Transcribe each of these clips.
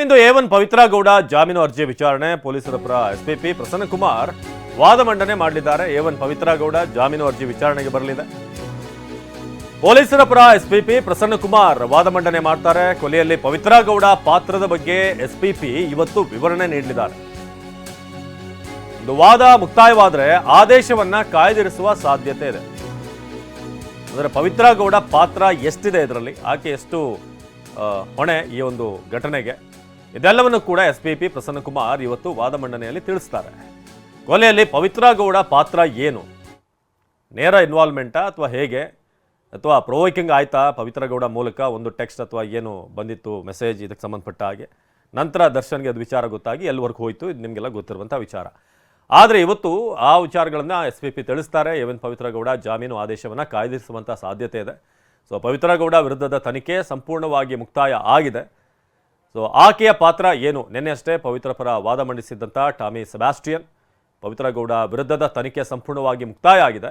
Into A one Pavithra Gowda ಜಾಮೀನು ಅರ್ಜಿ ವಿಚಾರಣೆ, ಪೊಲೀಸರ ಪರ ಎಸ್ಪಿಪಿ ಪ್ರಸನ್ನ ಕುಮಾರ್ ವಾದ ಮಂಡನೆ ಮಾಡಲಿದ್ದಾರೆ. ಎ ಒನ್ ಪವಿತ್ರ ಗೌಡ ಜಾಮೀನು ಅರ್ಜಿ ವಿಚಾರಣೆಗೆ ಬರಲಿದೆ. ಪೊಲೀಸರ ಪರ ಎಸ್ಪಿಪಿ ಪ್ರಸನ್ನ ಕುಮಾರ್ ವಾದ ಮಂಡನೆ ಮಾಡ್ತಾರೆ. ಕೊಲೆಯಲ್ಲಿ ಪವಿತ್ರ ಗೌಡ ಪಾತ್ರದ ಬಗ್ಗೆ ಎಸ್ಪಿಪಿ ಇವತ್ತು ವಿವರಣೆ ನೀಡಲಿದ್ದಾರೆ. ವಾದ ಮುಕ್ತಾಯವಾದರೆ ಆದೇಶವನ್ನ ಕಾಯ್ದಿರಿಸುವ ಸಾಧ್ಯತೆ ಇದೆ. ಅಂದರೆ ಪವಿತ್ರ ಗೌಡ ಪಾತ್ರ ಎಷ್ಟಿದೆ ಇದರಲ್ಲಿ? ಆಕೆ ಎಷ್ಟು ಹೊಣೆ ಈ ಒಂದು ಘಟನೆಗೆ? ಇದೆಲ್ಲವನ್ನು ಕೂಡ S P P Prasanna Kumar ಇವತ್ತು ವಾದ ಮಂಡನೆಯಲ್ಲಿ ತಿಳಿಸ್ತಾರೆ. ಕೊಲೆಯಲ್ಲಿ ಪವಿತ್ರ ಗೌಡ ಪಾತ್ರ ಏನು? ನೇರ ಇನ್ವಾಲ್ವ್ಮೆಂಟಾ ಅಥವಾ ಹೇಗೆ? ಅಥವಾ ಪ್ರೊವೋಕಿಂಗ್ ಆಯ್ತಾ ಪವಿತ್ರ ಗೌಡ ಮೂಲಕ? ಒಂದು ಟೆಕ್ಸ್ಟ್ ಅಥವಾ ಏನು ಬಂದಿತ್ತು ಮೆಸೇಜ್ ಇದಕ್ಕೆ ಸಂಬಂಧಪಟ್ಟ ಹಾಗೆ? ನಂತರ ದರ್ಶನ್ಗೆ ಅದು ವಿಚಾರ ಗೊತ್ತಾಗಿ ಎಲ್ಲಿವರೆಗೂ ಹೋಯಿತು, ಇದು ನಿಮಗೆಲ್ಲ ಗೊತ್ತಿರುವಂಥ ವಿಚಾರ. ಆದರೆ ಇವತ್ತು ಆ ವಿಚಾರಗಳನ್ನು ಎಸ್ ಪಿ ಪಿ ತಿಳಿಸ್ತಾರೆ. ಏವನ್ ಪವಿತ್ರ ಗೌಡ ಜಾಮೀನು ಆದೇಶವನ್ನು ಕಾಯ್ದಿರಿಸುವಂಥ ಸಾಧ್ಯತೆ ಇದೆ. ಸೊ ಪವಿತ್ರ ಗೌಡ ವಿರುದ್ಧದ ತನಿಖೆ ಸಂಪೂರ್ಣವಾಗಿ ಮುಕ್ತಾಯ ಆಗಿದೆ. ಸೊ ಆಕೆಯ ಪಾತ್ರ ಏನು? ನಿನ್ನೆ ಅಷ್ಟೇ ಪವಿತ್ರ ಪರ ವಾದ ಮಂಡಿಸಿದ್ದಂಥ ಟಾಮಿ ಸೆಬಾಸ್ಟಿಯನ್. ಪವಿತ್ರ ಗೌಡ ವಿರುದ್ಧದ ತನಿಖೆ ಸಂಪೂರ್ಣವಾಗಿ ಮುಕ್ತಾಯ ಆಗಿದೆ.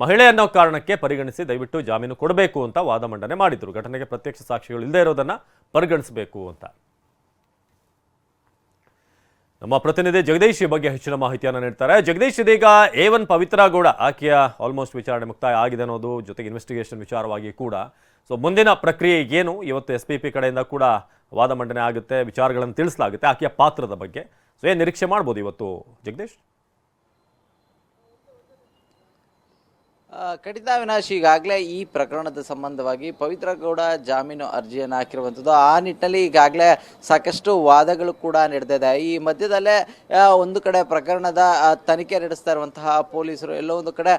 ಮಹಿಳೆ ಅನ್ನೋ ಕಾರಣಕ್ಕೆ ಪರಿಗಣಿಸಿ ದಯವಿಟ್ಟು ಜಾಮೀನು ಕೊಡಬೇಕು ಅಂತ ವಾದ ಮಂಡನೆ ಮಾಡಿದ್ರು. ಘಟನೆಗೆ ಪ್ರತ್ಯಕ್ಷ ಸಾಕ್ಷಿಗಳು ಇಲ್ಲದೇ ಇರೋದನ್ನ ಪರಿಗಣಿಸಬೇಕು ಅಂತ. ನಮ್ಮ ಪ್ರತಿನಿಧಿ ಜಗದೀಶ್ ಬಗ್ಗೆ ಹೆಚ್ಚಿನ ಮಾಹಿತಿಯನ್ನು ನೀಡ್ತಾರೆ. ಜಗದೀಶ್, ಇದೀಗ ಎ ಒನ್ ಪವಿತ್ರ ಗೌಡ ಆಕೆಯ ಆಲ್ಮೋಸ್ಟ್ ವಿಚಾರಣೆ ಮುಕ್ತಾಯ ಆಗಿದೆ ಅನ್ನೋದು ಜೊತೆಗೆ ಇನ್ವೆಸ್ಟಿಗೇಷನ್ ವಿಚಾರವಾಗಿ ಕೂಡ. ಸೊ ಮುಂದಿನ ಪ್ರಕ್ರಿಯೆ ಏನು? ಇವತ್ತು ಎಸ್ ಪಿ ಪಿ ಕಡೆಯಿಂದ ಕೂಡ ವಾದ ಮಂಡನೆ ಆಗುತ್ತೆ ವಿಚಾರಗಳನ್ನು ತಿಳಿಸಲಾಗುತ್ತೆ ಆಕೆಯ ಪಾತ್ರದ ಬಗ್ಗೆ. ಸೊ ಏನು ನಿರೀಕ್ಷೆ ಮಾಡ್ಬೋದು ಇವತ್ತು ಜಗದೀಶ್? ಖಂಡಿತ ವಿನಾಶ್ ಈಗಾಗಲೇ ಈ ಪ್ರಕರಣದ ಸಂಬಂಧವಾಗಿ ಪವಿತ್ರ ಗೌಡ ಜಾಮೀನು ಅರ್ಜಿಯನ್ನು ಹಾಕಿರುವಂಥದ್ದು. ಆ ನಿಟ್ಟಿನಲ್ಲಿ ಈಗಾಗಲೇ ಸಾಕಷ್ಟು ವಾದಗಳು ಕೂಡ ನಡೆದಿದೆ. ಈ ಮಧ್ಯದಲ್ಲೇ ಒಂದು ಕಡೆ ಪ್ರಕರಣದ ತನಿಖೆ ನಡೆಸ್ತಾ ಇರುವಂತಹ ಪೊಲೀಸರು, ಎಲ್ಲೋ ಒಂದು ಕಡೆ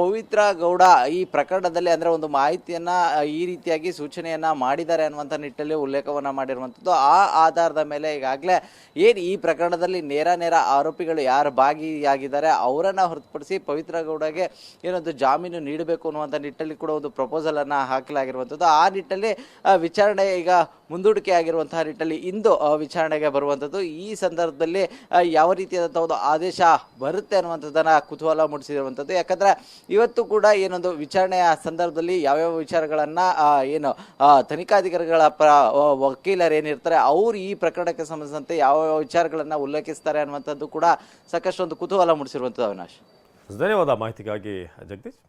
ಪವಿತ್ರ ಗೌಡ ಈ ಪ್ರಕರಣದಲ್ಲಿ ಅಂದರೆ ಒಂದು ಮಾಹಿತಿಯನ್ನು ಈ ರೀತಿಯಾಗಿ ಸೂಚನೆಯನ್ನು ಮಾಡಿದ್ದಾರೆ ಅನ್ನುವಂಥ ನಿಟ್ಟಲ್ಲಿ ಉಲ್ಲೇಖವನ್ನು ಮಾಡಿರುವಂಥದ್ದು. ಆ ಆಧಾರದ ಮೇಲೆ ಈಗಾಗಲೇ ಏನು ಈ ಪ್ರಕರಣದಲ್ಲಿ ನೇರ ನೇರ ಆರೋಪಿಗಳು ಯಾರು ಭಾಗಿಯಾಗಿದ್ದಾರೆ, ಅವರನ್ನು ಹೊರತುಪಡಿಸಿ ಪವಿತ್ರ ಗೌಡಗೆ ಏನೊಂದು ಜಾಮೀನು ನೀಡಬೇಕು ಅನ್ನುವಂಥ ನಿಟ್ಟಲ್ಲಿ ಕೂಡ ಒಂದು ಪ್ರಪೋಸಲ್ ಅನ್ನ ಹಾಕಲಾಗಿರುವಂಥದ್ದು. ಆ ನಿಟ್ಟಲ್ಲಿ ವಿಚಾರಣೆ ಈಗ ಮುಂದೂಡಿಕೆ ಆಗಿರುವಂತಹ ನಿಟ್ಟಲ್ಲಿ ಇಂದು ವಿಚಾರಣೆಗೆ ಬರುವಂಥದ್ದು. ಈ ಸಂದರ್ಭದಲ್ಲಿ ಯಾವ ರೀತಿಯಾದಂಥ ಒಂದು ಆದೇಶ ಬರುತ್ತೆ ಅನ್ನುವಂಥದ್ದನ್ನು ಕುತೂಹಲ ಮೂಡಿಸಿರುವಂಥದ್ದು. ಯಾಕಂದ್ರೆ ಇವತ್ತು ಕೂಡ ಏನೊಂದು ವಿಚಾರಣೆಯ ಸಂದರ್ಭದಲ್ಲಿ ಯಾವ್ಯಾವ ವಿಚಾರಗಳನ್ನು ಏನು ತನಿಖಾಧಿಕಾರಿಗಳ ಪ್ರ ವಕೀಲರು ಏನಿರ್ತಾರೆ ಅವರು ಈ ಪ್ರಕರಣಕ್ಕೆ ಸಂಬಂಧಿಸಿದಂತೆ ಯಾವ ವಿಚಾರಗಳನ್ನ ಉಲ್ಲೇಖಿಸ್ತಾರೆ ಅನ್ನುವಂಥದ್ದು ಕೂಡ ಸಾಕಷ್ಟು ಒಂದು ಕುತೂಹಲ ಮೂಡಿಸಿರುವಂಥದ್ದು ಅವಿನಾಶ್. ಧನ್ಯವಾದ ಮಾಹಿತಿಗಾಗಿ ಜಗದೀಶ್